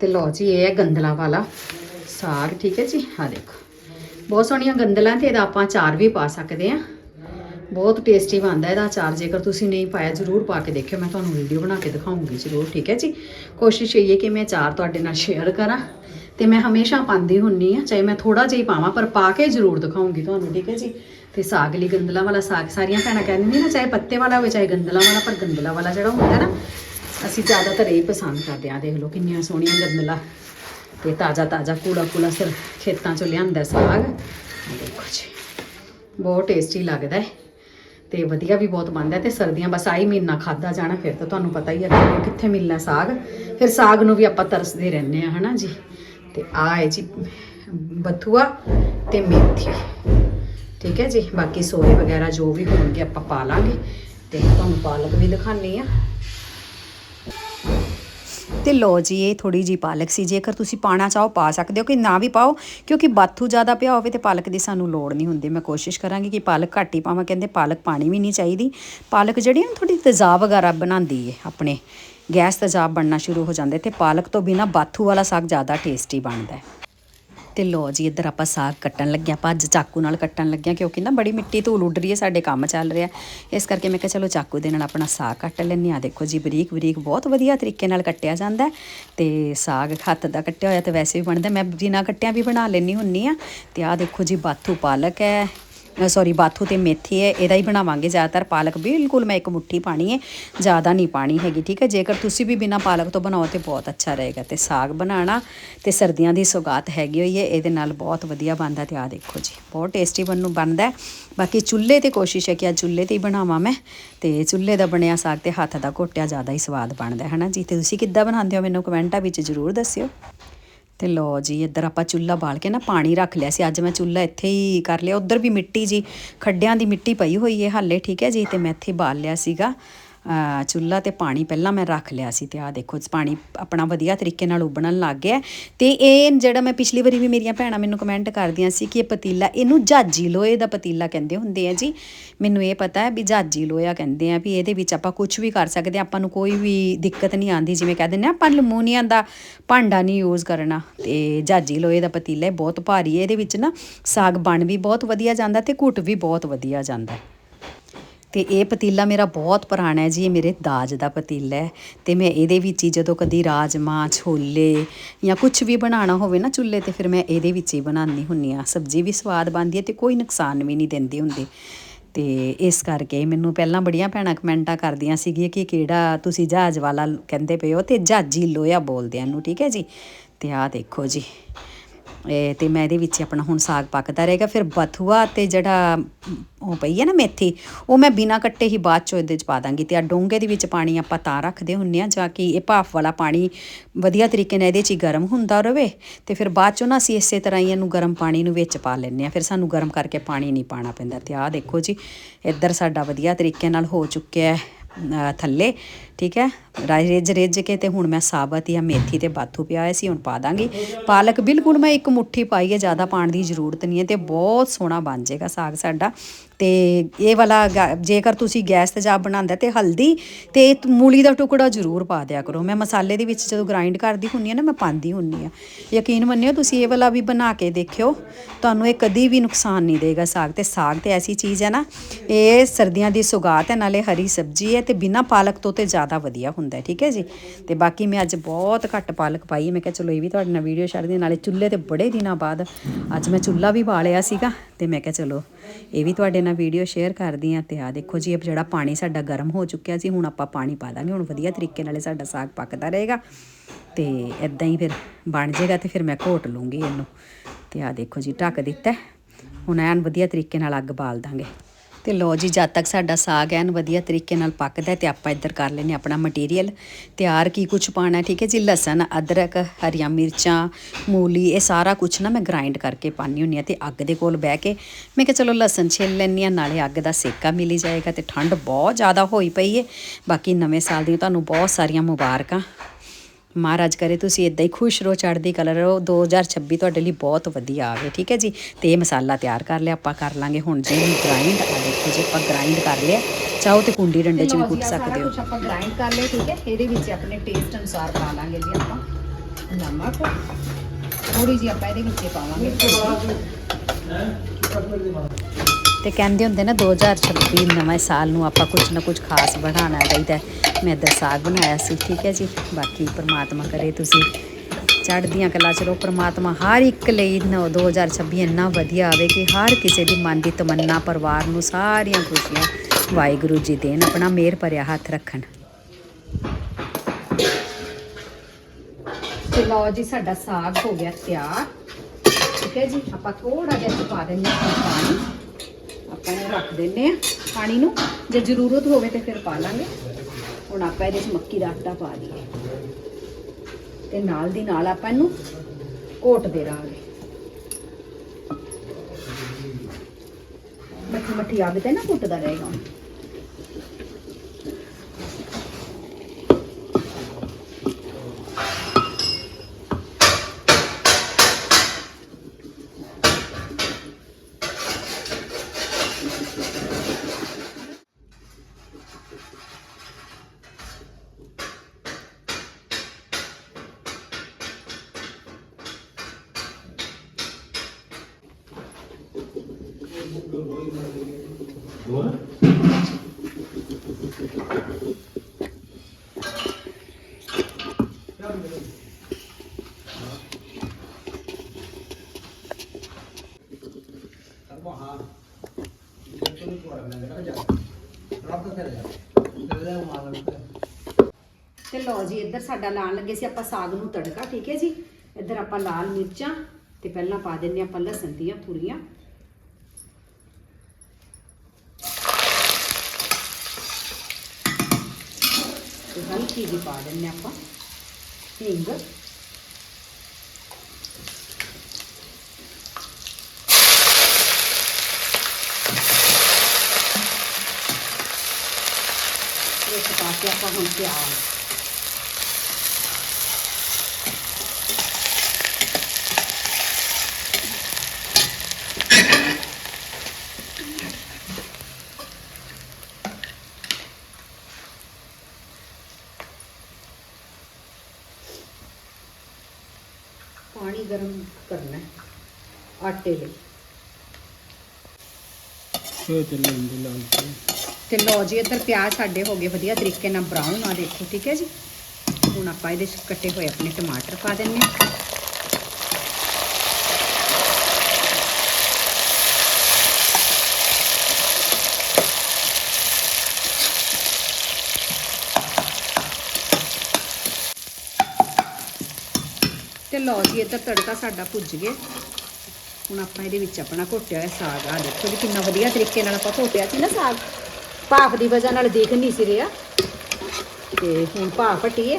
ਤੇ ਲਓ ਜੀ, ਇਹ ਹੈ ਗੰਦਲਾਂ ਵਾਲਾ ਸਾਗ, ਠੀਕ ਹੈ ਜੀ? ਆ ਦੇਖੋ। ਬਹੁਤ ਸੋਹਣੀਆਂ ਗੰਦਲਾਂ ਤੇ ਇਹਦਾ ਆਪਾਂ ਚਾਰ ਵੀ ਪਾ ਸਕਦੇ ਆ ਬਹੁਤ ਟੇਸਟੀ ਬਣਦਾ ਇਹਦਾ ਅਚਾਰ, ਜੇਕਰ ਤੁਸੀਂ ਨਹੀਂ ਪਾਇਆ, ਜ਼ਰੂਰ ਪਾ ਕੇ ਦੇਖਿਓ। ਮੈਂ ਤੁਹਾਨੂੰ ਵੀਡੀਓ ਬਣਾ ਕੇ ਦਿਖਾਉਂਗੀ ਜ਼ਰੂਰ, ਠੀਕ ਹੈ ਜੀ? ਕੋਸ਼ਿਸ਼ ਇਹ ਹੈ ਕਿ ਮੈਂ ਅਚਾਰ ਤੁਹਾਡੇ ਨਾਲ ਸ਼ੇਅਰ ਕਰਾਂ ਤੇ ਮੈਂ ਹਮੇਸ਼ਾ ਪਾਉਂਦੀ ਹੁੰਨੀ ਆ ਚਾਹੇ ਮੈਂ ਥੋੜਾ ਜਿਹਾ ਹੀ ਪਾਵਾਂ, ਪਰ ਪਾ ਕੇ ਜ਼ਰੂਰ ਦਿਖਾਉਂਗੀ ਤੁਹਾਨੂੰ, ਠੀਕ ਹੈ ਜੀ? ਤੇ ਸਾਗ ਲਈ ਗੰਦਲਾ ਵਾਲਾ ਸਾਗ, ਸਾਰੀਆਂ ਭੈਣਾਂ ਕਹਿੰਦੀਆਂ ਨਾ, ਚਾਹੇ ਪੱਤੇ ਵਾਲਾ ਹੋਵੇ, ਚਾਹੇ ਗੰਦਲਾ ਵਾਲਾ, ਪਰ ਗੰਦਲਾ ਵਾਲਾ ਜਿਹੜਾ ਹੁੰਦਾ ਨਾ ਅਸੀਂ ਜ਼ਿਆਦਾਤਰ ਇਹ ਪਸੰਦ ਕਰਦੇ ਆ ਦੇਖ ਲਓ ਕਿੰਨੀਆਂ ਸੋਹਣੀਆਂ ਗੰਦਲਾ ਤੇ ਤਾਜ਼ਾ ਤਾਜ਼ਾ ਕੂੜਾ ਕੂੜਾ ਸਿਰ ਖੇਤਾਂ ਚੋਂ ਲਿਆਂਦਾ ਸਾਗ। ਦੇਖੋ ਜੀ, ਬਹੁਤ ਟੇਸਟੀ ਲੱਗਦਾ ਹੈ ਤੇ ਵਧੀਆ ਵੀ ਬਹੁਤ ਬਣਦਾ ਹੈ ਤੇ ਸਰਦੀਆਂ ਬਸ ਆਹੀ ਮਹੀਨਾ ਖਾਦਾ ਜਾਣਾ, ਫਿਰ ਤਾਂ ਤੁਹਾਨੂੰ ਪਤਾ ਹੀ ਹੈ ਕਿੱਥੇ ਮਿਲਣਾ ਸਾਗ। ਫਿਰ ਸਾਗ ਨੂੰ ਵੀ ਆਪਾਂ ਤਰਸਦੇ ਰਹਿੰਦੇ ਆ ਹਨਾ ਜੀ? ਤੇ ਆ ਹੈ ਜੀ ਬਥੂਆ ਤੇ ਮੇਥੀ। ਠੀਕ ਹੈ ਜੀ, ਬਾਕੀ ਸੋਏ ਵਗੈਰਾ ਜੋ ਵੀ ਹੋਣਗੇ ਆਪਾਂ ਪਾ ਲਾਂਗੇ। ਤੇ ਤੁਹਾਨੂੰ ਪਾਲਕ ਵੀ ਦਿਖਾਣੀ ਆ ਤੇ ਲੋ ਜੀ, ਇਹ ਥੋੜੀ ਜੀ ਪਾਲਕ ਸੀ। ਜੇਕਰ ਤੁਸੀਂ ਪਾਣਾ ਚਾਹੋ, ਪਾ ਸਕਦੇ ਹੋ। ਕਿ ਨਾ ਵੀ ਪਾਓ, ਕਿਉਂਕਿ ਬਾਥੂ ਜ਼ਿਆਦਾ ਪਿਆ ਹੋਵੇ ਤੇ ਪਾਲਕ ਦੀ ਸਾਨੂੰ ਲੋੜ ਨਹੀਂ ਹੁੰਦੀ। ਮੈਂ ਕੋਸ਼ਿਸ਼ ਕਰਾਂਗੀ ਕਿ ਪਾਲਕ ਘੱਟ ਹੀ ਪਾਵਾਂ। ਕਹਿੰਦੇ ਪਾਲਕ ਪਾਣੀ ਵੀ ਨਹੀਂ ਚਾਹੀਦੀ। ਪਾਲਕ ਜਿਹੜੀ ਹੈ ਥੋੜੀ ਤੇਜ਼ਾਬ ਵਗੈਰਾ ਬਣਾਉਂਦੀ ਹੈ ਆਪਣੇ। ਗੈਸ ਤੇਜ਼ਾਬ ਬਣਨਾ ਸ਼ੁਰੂ ਹੋ ਜਾਂਦਾ ਤੇ ਪਾਲਕ ਤੋਂ ਬਿਨਾ ਬਾਥੂ ਵਾਲਾ ਸਾਗ ਜ਼ਿਆਦਾ ਟੇਸਟੀ ਬਣਦਾ ਹੈ ਤੇ ਲੋ ਜੀ, ਇੱਧਰ ਆਪਾਂ ਸਾਗ ਕੱਟਣ ਲੱਗਿਆ, ਭੱਜ ਚਾਕੂ ਨਾਲ ਕੱਟਣ ਲੱਗਿਆ, ਕਿਉਂਕਿ ਨਾ ਬੜੀ ਮਿੱਟੀ ਧੂਲ ਉੱਡ ਰਹੀ ਹੈ, ਸਾਡੇ ਕੰਮ ਚੱਲ ਰਿਹਾ ਇਸ ਕਰਕੇ ਮੈਂ ਕਿਹਾ ਚਲੋ ਚਾਕੂ ਦੇ ਨਾਲ ਆਪਣਾ ਸਾਗ ਕੱਟ ਲੈਂਦੇ ਆ ਦੇਖੋ ਜੀ, ਬਰੀਕ ਬਰੀਕ ਬਹੁਤ ਵਧੀਆ ਤਰੀਕੇ ਨਾਲ ਕੱਟਿਆ ਜਾਂਦਾ ਹੈ ਤੇ ਸਾਗ ਹੱਥ ਦਾ ਕੱਟਿਆ ਹੋਇਆ ਤੇ ਵੈਸੇ ਵੀ ਬਣਦਾ ਮੈਂ ਬਿਨਾਂ ਕੱਟਿਆ ਵੀ ਬਣਾ ਲੈਣੀ ਹੁੰਨੀ ਆ ਤੇ ਆਹ ਦੇਖੋ ਜੀ, ਬਾਥੂ ਪਾਲਕ ਹੈ ਸੌਰੀ ਬਾਥੂ ਤੇ ਮੇਥੀ ਹੈ ਇਹਦਾ ਹੀ ਬਣਾਵਾਂਗੇ ਜ਼ਿਆਦਾਤਰ। ਪਾਲਕ ਬਿਲਕੁਲ ਮੈਂ ਇੱਕ ਮੁੱਠੀ ਪਾਣੀ ਹੈ ਜ਼ਿਆਦਾ ਨਹੀਂ ਪਾਣੀ ਹੈਗੀ, ਠੀਕ ਹੈ? ਜੇਕਰ ਤੁਸੀਂ ਵੀ ਬਿਨਾ ਪਾਲਕ ਤੋਂ ਬਣਾਓ ਤੇ ਬਹੁਤ ਅੱਛਾ ਰਹੇਗਾ। ਤੇ ਸਾਗ ਬਣਾਉਣਾ ਤੇ ਸਰਦੀਆਂ ਦੀ ਸੁਗਾਤ ਹੈਗੀ ਹੋਈ ਹੈ ਇਹਦੇ ਨਾਲ ਬਹੁਤ ਵਧੀਆ ਬਣਦਾ ਤੇ ਆ ਦੇਖੋ ਜੀ, ਬਹੁਤ ਟੇਸਟੀ ਬਣੂ, ਬਣਦਾ ਬਾਕੀ ਚੁੱਲ੍ਹੇ ਤੇ ਕੋਸ਼ਿਸ਼ ਹੈ ਕਿ ਆ ਚੁੱਲ੍ਹੇ ਤੇ ਹੀ ਬਣਾਵਾਂ ਮੈਂ, ਤੇ ਚੁੱਲ੍ਹੇ ਦਾ ਬਣਿਆ ਸਾਗ ਤੇ ਹੱਥ ਦਾ ਘੋਟਿਆ ਜ਼ਿਆਦਾ ਹੀ ਸਵਾਦ ਬਣਦਾ ਹੈ ਨਾ ਜੀ? ਤੇ ਤੁਸੀਂ ਕਿੱਦਾਂ ਬਣਾਉਂਦੇ ਹੋ ਮੈਨੂੰ ਕਮੈਂਟਾਂ ਵਿੱਚ ਜ਼ਰੂਰ ਦੱਸਿਓ। ਤੇ ਲੋ ਜੀ, ਇੱਧਰ ਆਪਾਂ ਚੁੱਲ੍ਹਾ ਬਾਲ ਕੇ ਨਾ ਪਾਣੀ ਰੱਖ ਲਿਆ ਸੀ। ਅੱਜ ਮੈਂ ਚੁੱਲ੍ਹਾ ਇੱਥੇ ਹੀ ਕਰ ਲਿਆ। ਉੱਧਰ ਵੀ ਮਿੱਟੀ ਜੀ, ਖੱਡਿਆਂ ਦੀ ਮਿੱਟੀ ਪਈ ਹੋਈ ਹੈ ਹਾਲੇ, ਠੀਕ ਹੈ ਜੀ, ਤੇ ਮੈਂ ਇੱਥੇ ਬਾਲ ਲਿਆ ਸੀਗਾ। ਚੁੱਲ੍ਹਾ ਤੇ ਪਾਣੀ ਪਹਿਲਾਂ ਮੈਂ ਰੱਖ ਲਿਆ ਸੀ ਤੇ ਆਹ ਦੇਖੋ ਪਾਣੀ ਆਪਣਾ ਵਧੀਆ ਤਰੀਕੇ ਨਾਲ ਉਬਲਣ ਲੱਗ ਗਿਆ ਤੇ ਇਹ ਜਿਹੜਾ ਮੈਂ ਪਿਛਲੀ ਵਾਰੀ ਵੀ ਮੇਰੀਆਂ ਭੈਣਾਂ ਮੈਨੂੰ ਕਮੈਂਟ ਕਰਦੀਆਂ ਸੀ ਕਿ ਇਹ ਪਤੀਲਾ, ਇਹਨੂੰ ਜਾਜੀ ਲੋਹੇ ਦਾ ਪਤੀਲਾ ਕਹਿੰਦੇ ਹੁੰਦੇ ਆ ਜੀ। ਮੈਨੂੰ ਇਹ ਪਤਾ ਹੈ ਵੀ ਜਾਜੀ ਲੋਹਾ ਕਹਿੰਦੇ ਆ ਵੀ ਇਹਦੇ ਵਿੱਚ ਆਪਾਂ ਕੁਝ ਵੀ ਕਰ ਸਕਦੇ ਹਾਂ ਆਪਾਂ ਨੂੰ ਕੋਈ ਵੀ ਦਿੱਕਤ ਨਹੀਂ ਆਂਦੀ ਜਿਵੇਂ ਕਹਿੰਦੇ ਨੇ ਆਪਾਂ ਲਮੋਨੀਆ ਦਾ ਭਾਂਡਾ ਨਹੀਂ ਯੂਜ਼ ਕਰਨਾ। ਤੇ ਜਾਜੀ ਲੋਹੇ ਦਾ ਪਤੀਲਾ ਬਹੁਤ ਭਾਰੀ ਹੈ, ਇਹਦੇ ਵਿੱਚ ਨਾ ਸਾਗ ਬਣ ਵੀ ਬਹੁਤ ਵਧੀਆ ਜਾਂਦਾ ਤੇ ਘੁੱਟ ਵੀ ਬਹੁਤ ਵਧੀਆ ਜਾਂਦਾ ਤੇ ਇਹ ਪਤੀਲਾ ਮੇਰਾ ਬਹੁਤ ਪੁਰਾਣਾ ਹੈ ਜੀ, ਇਹ ਮੇਰੇ ਦਾਜ ਦਾ ਪਤੀਲਾ ਹੈ ਤੇ ਮੈਂ ਇਹਦੇ ਵਿੱਚ ਹੀ ਜਦੋਂ ਕਦੀ ਰਾਜਮਾ ਛੋਲੇ ਜਾਂ ਕੁਝ ਵੀ ਬਣਾਉਣਾ ਹੋਵੇ ਨਾ ਚੁੱਲ੍ਹੇ ਤੇ, ਫਿਰ ਮੈਂ ਇਹਦੇ ਵਿੱਚ ਹੀ ਬਣਾਉਂਦੀ ਹੁੰਨੀ ਆ ਸਬਜ਼ੀ ਵੀ ਸਵਾਦ ਬਣਦੀ ਹੈ ਤੇ ਕੋਈ ਨੁਕਸਾਨ ਵੀ ਨਹੀਂ ਦਿੰਦੀ ਹੁੰਦੀ। ਤੇ ਇਸ ਕਰਕੇ ਮੈਨੂੰ ਪਹਿਲਾਂ ਬੜੀਆਂ ਭੈਣਾਂ ਕਮੈਂਟਾਂ ਕਰਦੀਆਂ ਸੀਗੀਆਂ ਕਿ ਕਿਹੜਾ ਤੁਸੀਂ ਜਹਾਜ਼ ਵਾਲਾ ਕਹਿੰਦੇ ਪਏ ਹੋ ਤੇ ਜਾਜੀ ਲੋਇਆ ਬੋਲਦੇ ਆ ਇਹਨੂੰ ਠੀਕ ਹੈ ਜੀ? ਤੇ ਆਹ ਦੇਖੋ ਜੀ। ਤੇ ਮੈਂ ਇਹਦੇ ਵਿੱਚ ਹੀ ਆਪਣਾ ਹੁਣ ਸਾਗ ਪੱਕਦਾ ਰਹੇਗਾ। ਫਿਰ ਬਥੂਆ ਤੇ ਜਿਹੜਾ ਉਹ ਪਈ ਹੈ ਨਾ ਮੇਥੀ, ਉਹ ਮੈਂ ਬਿਨਾ ਕੱਟੇ ਹੀ ਬਾਅਦ ਚੋਂ ਇਹਦੇ ਚ ਪਾ ਦਾਂਗੀ ਤੇ ਆ ਡੋਂਗੇ ਦੇ ਵਿੱਚ ਪਾਣੀ ਆਪਾਂ ਤਾਂ ਰੱਖਦੇ ਹੁੰਨੇ ਆ ਜਾਂ ਕਿ ਇਹ ਭਾਫ ਵਾਲਾ ਪਾਣੀ ਵਧੀਆ ਤਰੀਕੇ ਨਾਲ ਇਹਦੇ ਚ ਹੀ ਗਰਮ ਹੁੰਦਾ ਰਹੇ ਤੇ ਫਿਰ ਬਾਅਦ ਚੋਂ ਨਾ ਅਸੀਂ ਇਸੇ ਤਰ੍ਹਾਂ ਹੀ ਇਹਨੂੰ ਗਰਮ ਪਾਣੀ ਨੂੰ ਵਿੱਚ ਪਾ ਲੈਂਦੇ ਆ ਫਿਰ ਸਾਨੂੰ ਗਰਮ ਕਰਕੇ ਪਾਣੀ ਨਹੀਂ ਪਾਣਾ ਪੈਂਦਾ ਤੇ ਆਹ ਦੇਖੋ ਜੀ, ਇੱਧਰ ਸਾਡਾ ਵਧੀਆ ਤਰੀਕੇ ਨਾਲ ਹੋ ਚੁੱਕਿਆ ਹੈ। ਥੱਲੇ, ਠੀਕ ਹੈ? ਰਾਜ ਰਿੱਝ ਰਿੱਝ ਕੇ ਤੇ ਹੁਣ ਮੈਂ ਸਾਬਤ ਜਾਂ ਮੇਥੀ ਤੇ ਬਾਥੂ ਪਿਆ ਹੋਇਆ ਸੀ, ਹੁਣ ਪਾ ਦਾਂਗੀ। ਪਾਲਕ, ਬਿਲਕੁਲ ਮੈਂ ਇੱਕ ਮੁੱਠੀ ਪਾਈ ਹੈ, ਜ਼ਿਆਦਾ ਪਾਣ ਦੀ ਜ਼ਰੂਰਤ ਨਹੀਂ ਹੈ ਤੇ ਬਹੁਤ ਸੋਹਣਾ ਬਣ ਜਾਏਗਾ ਸਾਗ ਸਾਡਾ। ਤੇ ਇਹ ਵਾਲਾ ਗਾ- ਜੇਕਰ ਤੁਸੀਂ ਗੈਸ ਤੇ ਜਾ ਬਣਾਉਂਦਾ ਤੇ ਹਲਦੀ ਤੇ ਮੂਲੀ ਦਾ ਟੁਕੜਾ ਜ਼ਰੂਰ ਪਾ ਦਿਆ ਕਰੋ। ਮੈਂ ਮਸਾਲੇ ਦੇ ਵਿੱਚ ਜਦੋਂ ਗ੍ਰਾਈਂਡ ਕਰਦੀ ਹੁੰਨੀ ਆ ਨਾ, ਮੈਂ ਪਾਉਂਦੀ ਹੁੰਨੀ ਆ ਯਕੀਨ ਮੰਨਿਓ ਤੁਸੀਂ ਇਹ ਵਾਲਾ ਵੀ ਬਣਾ ਕੇ ਦੇਖਿਓ। ਤੁਹਾਨੂੰ ਇਹ ਕਦੀ ਵੀ ਨੁਕਸਾਨ ਨਹੀਂ ਦੇਗਾ ਸਾਗ ਤੇ। ਸਾਗ ਤੇ ਐਸੀ ਚੀਜ਼ ਹੈ ਨਾ, ਇਹ ਸਰਦੀਆਂ ਦੀ ਸੁਗਾਤ ਹੈ, ਨਾਲੇ ਹਰੀ ਸਬਜ਼ੀ ਹੈ ਤੇ ਬਿਨਾ ਪਾਲਕ ਤੋਂ ਤੇ ਜ਼ਿਆਦਾ ਵਧੀਆ ਹੁੰਦਾ ਠੀਕ ਹੈ ਜੀ? ਤੇ ਬਾਕੀ ਮੈਂ ਅੱਜ ਬਹੁਤ ਘੱਟ ਪਾਲਕ ਪਾਈ ਮੈਂ ਕਿਹਾ ਚਲੋ ਇਹ ਵੀ ਤੁਹਾਡੇ ਨਾਲ ਵੀਡੀਓ ਛੱਡ ਦੀ ਨਾਲੇ ਚੁੱਲ੍ਹੇ ਤੇ ਬੜੇ ਦਿਨਾਂ ਬਾਅਦ ਅੱਜ ਮੈਂ ਚੁੱਲ੍ਹਾ ਵੀ ਬਾਲਿਆ ਸੀਗਾ ਤੇ ਮੈਂ ਕਿਹਾ ਚਲੋ ਇਹ ਵੀ ਤੁਹਾਡੇ ਨਾਲ ਵੀਡੀਓ ਸ਼ੇਅਰ ਕਰਦੀ ਆ ਤੇ ਆ ਦੇਖੋ ਜੀ, ਇਹ ਜਿਹੜਾ ਪਾਣੀ ਸਾਡਾ ਗਰਮ ਹੋ ਚੁੱਕਿਆ ਸੀ, ਹੁਣ ਆਪਾਂ ਪਾਣੀ ਪਾ ਦਾਂਗੇ, ਹੁਣ ਵਧੀਆ ਤਰੀਕੇ ਨਾਲ ਸਾਡਾ ਸਾਗ ਪੱਕਦਾ ਰਹੇਗਾ। ਤੇ ਇਦਾਂ ਹੀ ਫਿਰ ਬਣ ਜਾਏਗਾ ਤੇ ਫਿਰ ਮੈਂ ਘੋਟ ਲੂੰਗੀ ਇਹਨੂੰ। ਤੇ ਆ ਦੇਖੋ ਜੀ, ਢੱਕ ਦਿੱਤਾ। ਹੁਣ ਐਨ ਵਧੀਆ ਤਰੀਕੇ ਨਾਲ ਅੱਗ ਬਾਲ ਦਾਂਗੇ। ਤੇ ਲੋ ਜੀ, ਜਦ ਤੱਕ ਸਾਡਾ ਸਾਗ ਐਨ ਵਧੀਆ ਤਰੀਕੇ ਨਾਲ ਪੱਕਦਾ ਹੈ ਤੇ ਆਪਾਂ ਇੱਧਰ ਕਰ ਲੈਨੇ ਆਪਣਾ ਮਟੀਰੀਅਲ ਤਿਆਰ ਕੀ ਕੁਝ ਪਾਣਾ ਠੀਕ ਹੈ ਜੀ? ਲਸਣ, ਅਦਰਕ, ਹਰੀਆਂ ਮਿਰਚਾਂ, ਮੂਲੀ, ਇਹ ਸਾਰਾ ਕੁਝ ਨਾ ਮੈਂ ਗ੍ਰਾਈਂਡ ਕਰਕੇ ਪਾਣੀ ਹੁੰਨੀ ਆ ਤੇ ਅੱਗ ਦੇ ਕੋਲ ਬਹਿ ਕੇ ਮੈਂ ਕਿਹਾ ਚਲੋ ਲਸਣ ਛਿੱਲ ਲੈਂਦੀ ਆ ਨਾਲੇ ਅੱਗ ਦਾ ਸੇਕਾ ਮਿਲੀ ਜਾਏਗਾ ਤੇ ਠੰਡ ਬਹੁਤ ਜ਼ਿਆਦਾ ਹੋਈ ਪਈ ਹੈ। ਬਾਕੀ ਨਵੇਂ ਸਾਲ ਦੀਆਂ ਤੁਹਾਨੂੰ ਬਹੁਤ ਸਾਰੀਆਂ ਮੁਬਾਰਕਾਂ। ਮਹਾਰਾਜ ਕਰੇ ਤੁਸੀਂ ਇਦਾਂ ਹੀ ਖੁਸ਼ ਰਹੋ ਚੜ੍ਹਦੀ ਕਲਾ ਰਹੋ। 2026 ਤੁਹਾਡੇ ਲਈ ਬਹੁਤ ਵਧੀਆ ਆਵੇ ਠੀਕ ਹੈ ਜੀ? ਤੇ ਇਹ ਮਸਾਲਾ ਤਿਆਰ ਕਰ ਲਿਆ ਆਪਾਂ ਕਰ ਲਾਂਗੇ ਹੁਣ ਜੀ ਗ੍ਰਾਈਂਡ ਆ ਦੇਖੋ ਜੀ ਆਪਾਂ ਗ੍ਰਾਈਂਡ ਕਰ ਲਿਆ। ਚਾਹੋ ਤੇ ਕੁੰਡੀ ਡੰਡੇ ਚ ਵੀ ਕੁੱਟ ਸਕਦੇ ਹੋ। ਆਪਾਂ ਗ੍ਰਾਈਂਡ ਕਰ ਲਿਆ ਠੀਕ ਹੈ? ਇਹਦੇ ਵਿੱਚ ਆਪਣੇ ਟੇਸਟ ਅਨੁਸਾਰ ਪਾ ਲਾਂਗੇ ਜੀ ਆਪਾਂ। ਨਮਕ ਥੋੜੀ ਜਿਹੀ ਆਪਾਂ ਇਹਦੇ ਵਿੱਚ ਹੀ ਪਾਵਾਂਗੇ। ਤੇ ਕਹਿੰਦੇ ਹੁੰਦੇ ਨਾ 2026 ਨਵੇਂ ਸਾਲ ਨੂੰ ਆਪਾਂ ਕੁਝ ਨਾ ਕੁਝ ਖਾਸ ਬਣਾਉਣਾ ਚਾਹੀਦਾ ਮੈਂ ਇੱਧਰ ਸਾਗ ਬਣਾਇਆ ਸੀ, ਠੀਕ ਹੈ ਜੀ। ਬਾਕੀ ਪ੍ਰਮਾਤਮਾ ਕਰੇ ਤੁਸੀਂ। ਚੜ੍ਹਦੀਆਂ ਕਲਾ ਚਲੋ ਪ੍ਰਮਾਤਮਾ ਹਰ ਇੱਕ ਲਈ ਨੌ 2026 ਇੰਨਾ ਵਧੀਆ ਆਵੇ ਕਿ ਹਰ ਕਿਸੇ ਦੀ ਮਨ ਦੀ ਤਮੰਨਾ, ਪਰਿਵਾਰ ਨੂੰ ਸਾਰੀਆਂ ਖੁਸ਼ੀਆਂ ਵਾਹਿਗੁਰੂ ਜੀ ਦੇਣ, ਆਪਣਾ ਮਿਹਰ ਭਰਿਆ ਹੱਥ ਰੱਖਣ। ਤੇ ਲਓ ਜੀ, ਸਾਡਾ ਸਾਗ ਹੋ ਗਿਆ ਤਿਆਰ। ਠੀਕ ਹੈ ਜੀ, ਆਪਾਂ ਥੋੜਾ ਜਿਹਾ ਪਾ ਦਿੰਦੇ ਹਾਂ ਪਾਣੀ। ਆਪਾਂ ਇਹ ਰੱਖ ਦਿੰਦੇ ਆ ਪਾਣੀ ਨੂੰ। ਜੇ ਜ਼ਰੂਰਤ ਹੋਵੇ ਤੇ ਫਿਰ ਪਾ ਲਾਂਗੇ। ਹੁਣ ਆਪਾਂ ਇਹਦੇ ਵਿੱਚ ਮੱਕੀ ਦਾ ਆਟਾ ਪਾ ਦਈਏ। ਤੇ ਨਾਲ ਦੀ ਨਾਲ ਆਪਾਂ ਇਹਨੂੰ ਘੋਟਦੇ ਰਹਾਂਗੇ ਮੱਠੀ ਮੱਠੀ ਆਵੇ ਤੇ ਨਾ ਘੁੱਟਦਾ ਰਹੇਗਾ। ਹੁਣ। ਤੇ ਲਓ ਜੀ, ਇੱਧਰ ਸਾਡਾ ਲਾਣ ਲੱਗੇ ਸੀ, ਆਪਾਂ ਸਾਗ ਨੂੰ ਤੜਕਾ, ਠੀਕ ਹੈ ਜੀ ਇੱਧਰ ਆਪਾਂ ਲਾਲ ਮਿਰਚਾਂ, ਤੇ ਪਹਿਲਾਂ ਪਾ ਦਿੰਨੇ ਆਪਾਂ ਲਸਣ ਦੀਆਂ ਪੂਰੀਆਂ ਤੇ ਹਲਕੀ ਜਿਹੀ ਪਾ ਦਿੰਨੇ ਆਪਾਂ ਹਿੰਗ। ਇਹ ਪਾ ਕੇ ਆਪਾਂ ਹੁਣ ਪਿਆਜ਼। ਪਾਣੀ ਗਰਮ ਕਰਨਾ ਹੈ ਆਟੇ ਲਈ। ਇਹ ਚੱਲੇ ਹੁੰਦੇ ਲਾਲ ਤੇ। ਲਓ ਜੀ ਇੱਧਰ ਪਿਆਜ਼ ਸਾਡੇ ਹੋ ਗਏ ਵਧੀਆ ਤਰੀਕੇ ਨਾਲ ਬਰਾਊਨ ਆ ਦੇਖੋ ਠੀਕ ਹੈ ਜੀ? ਹੁਣ ਆਪਾਂ ਇਹਦੇ 'ਚ ਕੱਟੇ ਹੋਏ ਆਪਣੇ ਟਮਾਟਰ ਪਾ ਦਿੰਨੇ ਤੇ ਲਓ ਜੀ ਇੱਧਰ ਤੜਕਾ ਸਾਡਾ ਭੁੱਜ ਗਿਆ। ਹੁਣ ਆਪਾਂ ਇਹਦੇ ਵਿੱਚ ਆਪਣਾ ਘੋਟਿਆ ਹੋਇਆ ਸਾਗ। ਆ ਦੇਖੋ ਜੀ, ਕਿੰਨਾ ਵਧੀਆ ਤਰੀਕੇ ਨਾਲ ਆਪਾਂ ਘੋਟਿਆ ਸੀ ਨਾ ਸਾਗ। ਭਾਫ ਦੀ ਵਜ੍ਹਾ ਨਾਲ ਦੇਖ ਨਹੀਂ ਸੀ ਰਿਹਾ। ਤੇ ਹੁਣ ਭਾਫ ਹਟੀਏ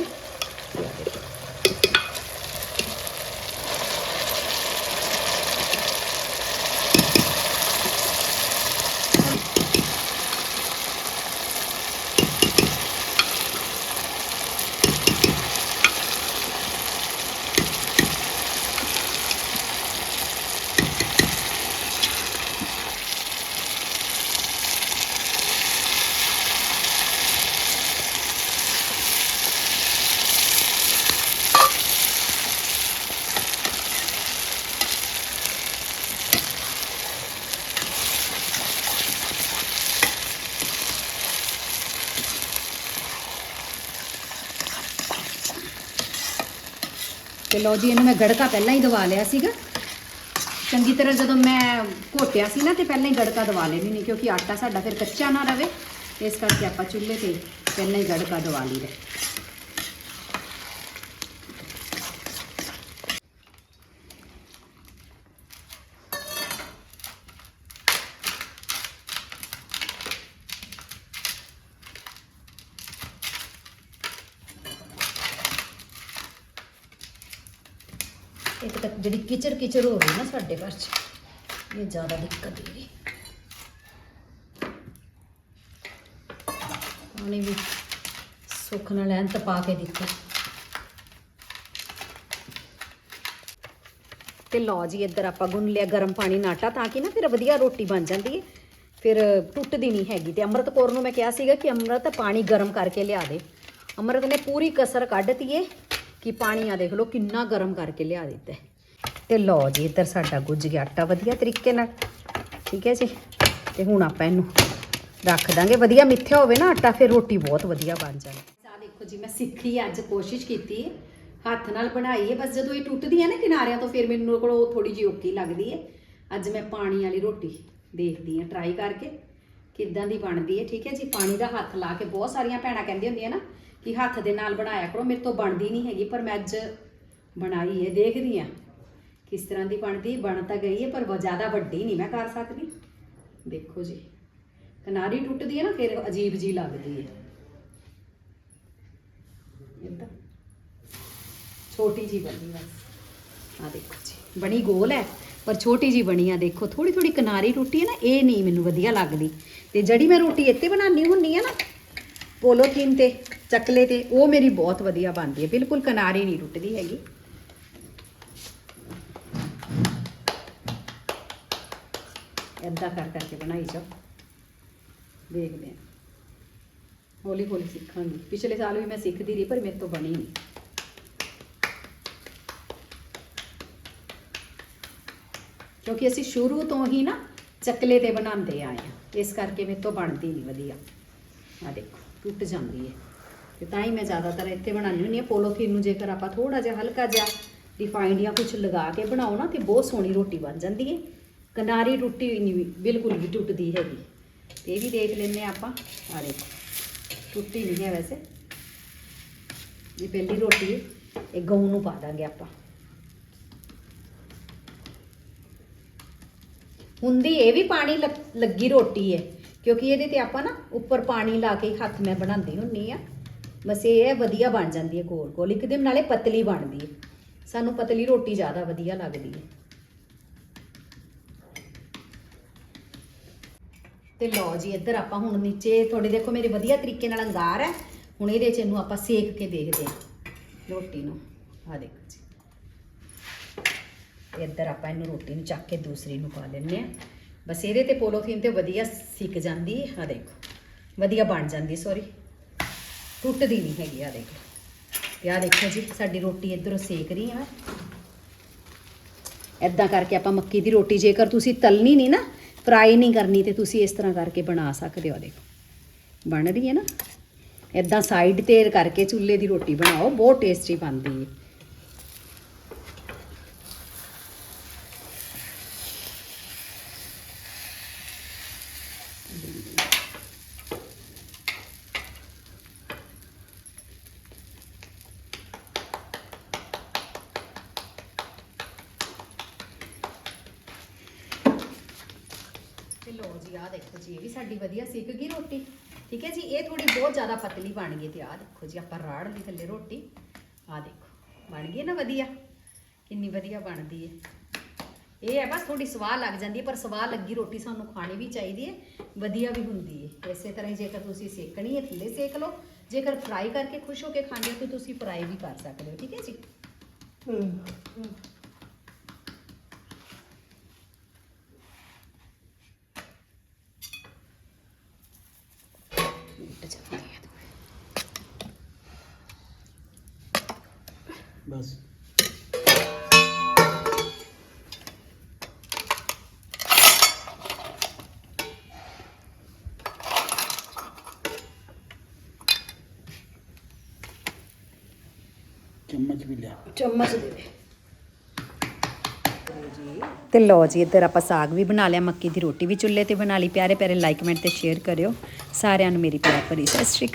ਤੇ ਲਓ ਜੀ, ਇਹਨੂੰ ਮੈਂ ਗੜਕਾ ਪਹਿਲਾਂ ਹੀ ਦਵਾ ਲਿਆ ਸੀਗਾ। ਚੰਗੀ ਤਰ੍ਹਾਂ ਜਦੋਂ ਮੈਂ ਘੋਟਿਆ ਸੀ ਨਾ, ਤੇ ਪਹਿਲਾਂ ਹੀ ਗੜਕਾ ਦਵਾ ਲੈਣੀ ਨਹੀਂ ਕਿਉਂਕਿ ਆਟਾ ਸਾਡਾ ਫਿਰ ਕੱਚਾ ਨਾ ਰਵੇ। ਇਸ ਕਰਕੇ ਆਪਾਂ ਚੁੱਲ੍ਹੇ ਤੇ ਪਹਿਲਾਂ ਹੀ ਗੜਕਾ ਦਵਾ ਲਈਦਾ। ਇੱਕ ਤਾਂ ਜਿਹੜੀ ਕਿਚਰ ਕਿਚਰ ਹੋ ਰਹੀ ਨਾ ਸਾਡੇ ਘਰ 'ਚ, ਇਹ ਜ਼ਿਆਦਾ ਦਿੱਕਤ ਦੇ ਪਾਣੀ ਵੀ ਸੁੱਖ ਨਾਲ ਐਨ ਤਪਾ ਕੇ ਦਿੱਤਾ। ਤੇ ਲਓ ਜੀ, ਇੱਧਰ ਆਪਾਂ ਗੁੰਨ ਲਿਆ ਗਰਮ ਪਾਣੀ ਨਾਲ ਆਟਾ ਤਾਂ ਕਿ ਨਾ ਫਿਰ ਵਧੀਆ ਰੋਟੀ ਬਣ ਜਾਂਦੀ ਹੈ ਫਿਰ ਟੁੱਟਦੀ ਨਹੀਂ ਹੈਗੀ ਤੇ ਅੰਮ੍ਰਿਤ ਕੌਰ ਨੂੰ ਮੈਂ ਕਿਹਾ ਸੀਗਾ ਕਿ ਅੰਮ੍ਰਿਤ ਪਾਣੀ ਗਰਮ ਕਰਕੇ ਲਿਆ ਦੇ। ਅੰਮ੍ਰਿਤ ਨੇ ਪੂਰੀ ਕਸਰ ਕੱਢਤੀ ਏ। ਕਿ ਪਾਣੀ ਆ ਦੇਖ ਲਓ, ਕਿੰਨਾ ਗਰਮ ਕਰਕੇ ਲਿਆ ਦਿੱਤਾ ਹੈ। ਤੇ ਲਓ ਜੀ, ਇੱਧਰ ਸਾਡਾ ਗੁੱਝ ਗਿਆ ਆਟਾ ਵਧੀਆ ਤਰੀਕੇ ਨਾਲ। ਠੀਕ ਹੈ ਜੀ? ਤੇ ਹੁਣ ਆਪਾਂ ਇਹਨੂੰ ਰੱਖ ਦਾਂਗੇ। ਵਧੀਆ ਮਿੱਠਿਆ ਹੋਵੇ ਨਾ ਆਟਾ, ਫਿਰ ਰੋਟੀ ਬਹੁਤ ਵਧੀਆ ਬਣ ਜਾਂਦੀ ਆ ਦੇਖੋ ਜੀ, ਮੈਂ ਸਿੱਖੀ ਅੱਜ ਕੋਸ਼ਿਸ਼ ਕੀਤੀ ਹੱਥ ਨਾਲ ਬਣਾਈ ਹੈ, ਬਸ ਜਦੋਂ ਇਹ ਟੁੱਟਦੀ ਹੈ ਨਾ ਕਿਨਾਰਿਆਂ ਤੋਂ, ਫਿਰ ਮੈਨੂੰ ਕੋਲ ਉਹ ਥੋੜੀ ਜਿਹੀ ਔਖੀ ਲੱਗਦੀ ਹੈ। ਅੱਜ ਮੈਂ ਪਾਣੀ ਵਾਲੀ ਰੋਟੀ ਦੇਖਦੀ ਹਾਂ ਟਰਾਈ ਕਰਕੇ ਕਿੱਦਾਂ ਦੀ ਬਣਦੀ ਹੈ। ਠੀਕ ਹੈ ਜੀ? ਪਾਣੀ ਦਾ ਹੱਥ ਲਾ ਕੇ ਬਹੁਤ ਸਾਰੀਆਂ ਭੈਣਾਂ ਕਹਿੰਦੀਆਂ ਹੁੰਦੀਆਂ ਨਾ ਕਿ ਹੱਥ ਦੇ ਨਾਲ ਬਣਾਇਆ ਕਰੋ, ਮੇਰੇ ਤੋਂ ਬਣਦੀ ਨਹੀਂ ਹੈਗੀ, ਪਰ ਮੈਂ ਅੱਜ ਬਣਾਈ ਹੈ, ਦੇਖਦੀ ਹਾਂ ਕਿਸ ਤਰ੍ਹਾਂ ਦੀ ਬਣਦੀ, ਬਣ ਤਾਂ ਗਈ ਹੈ, ਪਰ ਜ਼ਿਆਦਾ ਵੱਡੀ ਨਹੀਂ ਮੈਂ ਕਰ ਸਕਦੀ। ਦੇਖੋ ਜੀ, ਕਿਨਾਰੀ ਟੁੱਟਦੀ ਹੈ ਨਾ, ਫਿਰ ਅਜੀਬ ਜੀ ਲੱਗਦੀ ਹੈ। ਇਦਾਂ ਛੋਟੀ ਜੀ ਬਣੀ ਬਸ ਆ ਦੇਖੋ ਜੀ, ਬਣੀ ਗੋਲ ਹੈ, ਪਰ ਛੋਟੀ ਜੀ ਬਣੀ ਆ, ਦੇਖੋ ਥੋੜੀ ਥੋੜੀ ਕਿਨਾਰੀ ਟੁੱਟੀ ਹੈ ਨਾ, ਇਹ ਨਹੀਂ ਮੈਨੂੰ ਵਧੀਆ ਲੱਗਦੀ। ਤੇ ਜਿਹੜੀ ਮੈਂ ਰੋਟੀ ਇੱਥੇ ਬਣਾਉਣੀ ਹੁੰਨੀ ਆ ਨਾ ਪੋਲੋਥੀਨ ਤੇ, ਚੱਕਲੇ ਤੇ, ਉਹ ਮੇਰੀ ਬਹੁਤ ਵਧੀਆ ਬਣਦੀ ਹੈ। ਬਿਲਕੁਲ ਕਿਨਾਰੀ ਨਹੀਂ ਟੁੱਟਦੀ ਹੈਗੀ। ਏਦਾਂ ਕਰ ਕਰਕੇ ਬਣਾਈ ਜਾਓ। ਦੇਖਦੇ ਹਾਂ। ਹੌਲੀ ਹੌਲੀ ਸਿੱਖਾਂਗੀ। ਪਿਛਲੇ ਸਾਲ ਵੀ ਮੈਂ ਸਿੱਖਦੀ ਰਹੀ, ਪਰ ਮੇਰੇ ਤੋਂ ਬਣੀ ਨਹੀਂ। ਕਿਉਂਕਿ ਅਸੀਂ ਸ਼ੁਰੂ ਤੋਂ ਹੀ ਨਾ ਚੱਕਲੇ ਤੇ ਬਣਾਉਂਦੇ ਆਏ ਹਾਂ। ਇਸ ਕਰਕੇ ਮੇਰੇ ਤੋਂ ਬਣਦੀ ਨਹੀਂ ਵਧੀਆ। ਆ ਦੇਖੋ। ਟੁੱਟ ਜਾਂਦੀ ਹੈ। ਤੇ ਤਾਂ ਹੀ ਮੈਂ ਜ਼ਿਆਦਾਤਰ ਇੱਥੇ ਬਣਾਉਂਦੀ ਹੁੰਦੀ ਹਾਂ। ਪੋਲੋਥੀਨ ਨੂੰ ਜੇਕਰ ਆਪਾਂ ਥੋੜਾ ਜਿਹਾ ਹਲਕਾ ਜਿਹਾ ਰਿਫਾਈਨਡ ਜਾਂ ਕੁਝ ਲਗਾ ਕੇ ਬਣਾਓ ਨਾ, ਤੇ ਬਹੁਤ ਸੋਹਣੀ ਰੋਟੀ ਬਣ ਜਾਂਦੀ ਹੈ। ਕਿਨਾਰੀ ਟੁੱਟੀ ਹੋਈ ਨਹੀਂ ਵੀ ਬਿਲਕੁਲ ਵੀ ਟੁੱਟਦੀ ਹੈਗੀ। ਤੇ ਇਹ ਵੀ ਦੇਖ ਲੈਂਦੇ ਹਾਂ ਆਪਾਂ। ਆ ਦੇਖੋ, ਟੁੱਟੀ ਨਹੀਂ ਹੈ ਵੈਸੇ। ਇਹ ਪਹਿਲੀ ਰੋਟੀ ਇਹ ਗਊ ਨੂੰ ਪਾ ਦਾਂਗੇ ਆਪਾਂ। ਹੁੰਦੀ ਇਹ ਵੀ ਪਾਣੀ ਲੱਗ- ਲੱਗੀ ਰੋਟੀ ਹੈ। ਕਿਉਂਕਿ ਇਹਦੇ ਤੇ ਆਪਾਂ ਨਾ ਉੱਪਰ ਪਾਣੀ ਲਾ ਕੇ ਹੱਥ ਮੈਂ ਬਣਾਉਂਦੀ ਹੁੰਨੀ ਆ। ਬਸ ਇਹ ਹੈ, ਵਧੀਆ ਬਣ ਜਾਂਦੀ ਹੈ ਗੋਲ ਗੋਲ। ਇੱਕ ਦਿਨ ਨਾਲੇ ਪਤਲੀ ਬਣਦੀ ਹੈ। ਸਾਨੂੰ ਪਤਲੀ ਰੋਟੀ ਜ਼ਿਆਦਾ ਵਧੀਆ ਲੱਗਦੀ ਹੈ। ਤੇ ਲਓ ਜੀ, ਇੱਧਰ ਆਪਾਂ ਹੁਣ ਨੀਚੇ ਤੁਹਾਡੇ ਦੇਖੋ ਮੇਰੇ ਵਧੀਆ ਤਰੀਕੇ ਨਾਲ ਅੰਗਾਰ ਹੈ। ਹੁਣ ਇਹਦੇ ਚ ਇਹਨੂੰ ਆਪਾਂ ਸੇਕ ਕੇ ਦੇਖਦੇ ਹਾਂ ਰੋਟੀ ਨੂੰ। ਆ ਦੇਖੋ ਜੀ। ਇੱਧਰ ਆਪਾਂ ਇਹਨੂੰ ਰੋਟੀ ਨੂੰ ਚੱਕ ਕੇ ਦੂਸਰੀ ਨੂੰ ਪਾ ਲੈਂਦੇ ਆ ਬਸ ਇਹਦੇ ਤੇ ਪੋਲੋਥੀਨ ਤੇ ਵਧੀਆ ਸਿੱਕ ਜਾਂਦੀ ਹੈ ਆ ਦੇਖੋ। ਵਧੀਆ ਬਣ ਜਾਂਦੀ ਸੌਰੀ ਟੁੱਟਦੀ ਨਹੀਂ ਹੈਗੀ ਆ ਦੇਖੋ। ਤੇ ਆ ਦੇਖੋ ਜੀ, ਸਾਡੀ ਰੋਟੀ ਇੱਧਰੋਂ ਸੇਕ ਰਹੀ ਆ ਐਦਾਂ ਕਰਕੇ ਆਪਾਂ ਮੱਕੀ ਦੀ ਰੋਟੀ ਜੇਕਰ ਤੁਸੀਂ ਤਲਣੀ ਨਹੀਂ ਨਾ ਫਰਾਈ ਨਹੀਂ ਕਰਨੀ ਤੇ ਤੁਸੀਂ ਇਸ ਤਰ੍ਹਾਂ ਕਰਕੇ ਬਣਾ ਸਕਦੇ ਹੋ ਦੇਖੋ। ਬਣ ਰਹੀ ਹੈ ਨਾ? ਐਦਾਂ ਸਾਈਡ ਤੇ ਕਰਕੇ ਚੁੱਲ੍ਹੇ ਦੀ ਰੋਟੀ ਬਣਾਓ, ਬਹੁਤ ਟੇਸਟੀ ਬਣਦੀ ਹੈ ਤੇ ਲੋ ਜੀ ਆ ਦੇਖੋ ਜੀ ਇਹ ਵੀ ਸਾਡੀ ਵਧੀਆ ਸਿੱਕ ਗਈ ਰੋਟੀ? ਠੀਕ ਹੈ ਜੀ ਇਹ ਥੋੜੀ ਬਹੁਤ ਜ਼ਿਆਦਾ ਪਤਲੀ ਬਣ ਗਈ ਤੇ ਆ ਦੇਖੋ ਜੀ ਆਪਾਂ ਰਾੜ ਲਈ ਥੱਲੇ ਰੋਟੀ। ਆ ਦੇਖੋ ਬਣ ਗਈ ਨਾ ਵਧੀਆ? ਕਿੰਨੀ ਵਧੀਆ ਬਣਦੀ ਹੈ। ਇਹ ਹੈ ਬਸ ਥੋੜੀ ਸਵਾਦ ਲੱਗ ਜਾਂਦੀ ਹੈ ਪਰ ਸਵਾਦ ਲੱਗੀ ਰੋਟੀ ਸਾਨੂੰ ਖਾਣੀ ਵੀ ਚਾਹੀਦੀ ਹੈ ਵਧੀਆ ਵੀ ਹੁੰਦੀ ਹੈ। ਇਸੇ ਤਰ੍ਹਾਂ ਹੀ ਜੇਕਰ ਤੁਸੀਂ ਸੇਕਣੀ ਹੈ ਥੱਲੇ ਸੇਕ ਲਓ। ਜੇਕਰ ਫਰਾਈ ਕਰਕੇ ਖੁਸ਼ ਹੋ ਕੇ ਖਾਂਦੇ ਹੋ ਤਾਂ ਤੁਸੀਂ ਫਰਾਈ ਵੀ ਕਰ ਸਕਦੇ ਹੋ ਠੀਕ ਹੈ ਜੀ? ਮਿੰਟ ਬਸ। ਚਮਚ ਵੀ ਲਿਆ। ਚਮਚ ਦੇ ਦੇ। ਤੇ ਲਓ ਜੀ, ਇੱਧਰ ਆਪਾਂ ਸਾਗ ਵੀ ਬਣਾ ਲਿਆ, ਮੱਕੀ ਦੀ ਰੋਟੀ ਵੀ ਚੁੱਲ੍ਹੇ ਤੇ ਬਣਾ ਲਈ। ਪਿਆਰੇ ਪਿਆਰੇ ਲਾਈਕ ਕਮੈਂਟ ਤੇ ਸ਼ੇਅਰ ਕਰਿਓ। ਸਾਰਿਆਂ ਨੂੰ ਮੇਰੀ ਪਿਆਰ ਭਰੀ ਸਤਿ ਸ਼੍ਰੀ ਅਕਾਲ।